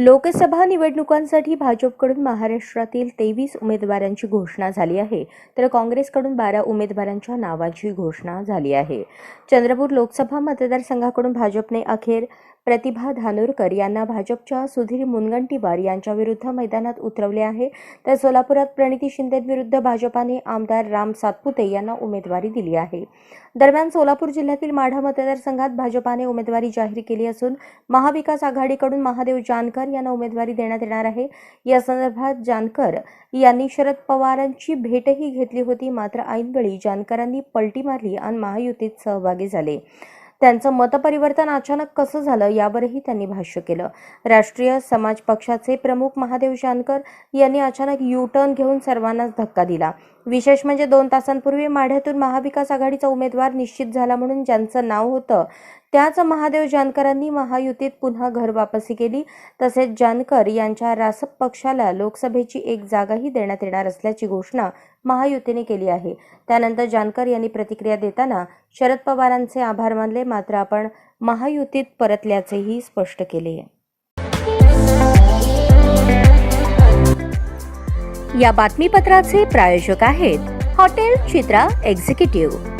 लोकसभा निवडणुकांसाठी भाजपकडून महाराष्ट्रातील तेवीस उमेदवारांची घोषणा झाली आहे. तर काँग्रेसकडून बारा उमेदवारांच्या नावाची घोषणा झाली आहे. चंद्रपूर लोकसभा मतदारसंघाकडून भाजपने अखेर प्रतिभा धानोरकर यांना भाजपच्या सुधीर मुनगंटीवार यांच्याविरुद्ध मैदानात उतरवले आहे. तर सोलापुरात प्रणिती शिंदेविरुद्ध भाजपाने आमदार राम सातपुते यांना उमेदवारी दिली आहे. दरम्यान सोलापूर जिल्ह्यातील माढा मतदारसंघात भाजपाने उमेदवारी जाहीर केली असून महाविकास आघाडीकडून महादेव जानकर यांना उमेदवारी देण्यात येणार आहे. या संदर्भात जानकर यांनी शरद पवारांची भेटही घेतली होती. मात्र ऐनवेळी जानकरांनी पलटी मारली आणि महायुतीत सहभागी झाले. त्यांचं मतपरिवर्तन अचानक कसं झालं यावरही त्यांनी भाष्य केलं. राष्ट्रीय समाज पक्षाचे प्रमुख महादेव जानकर यांनी अचानक यू टर्न घेऊन सर्वांनाच धक्का दिला. विशेष म्हणजे दोन तासांपूर्वी माढ्यातून महाविकास आघाडीचा उमेदवार निश्चित झाला म्हणून ज्यांचं नाव होतं त्याच महादेव जानकरांनी महायुतीत पुन्हा घर वापसी केली. तसेच जानकर यांच्या रासप पक्षाला लोकसभेची एक जागाही देण्यात येणार असल्याची घोषणा महायुतीने केली आहे. त्यानंतर जानकर यांनी प्रतिक्रिया देताना शरद पवारांचे आभार मानले. मात्र आपण महायुतीत परतल्याचेही स्पष्ट केले या बातमीपत्राचे प्रायोजक आहेत हॉटेल चित्रा एक्झिक्युटिव्ह.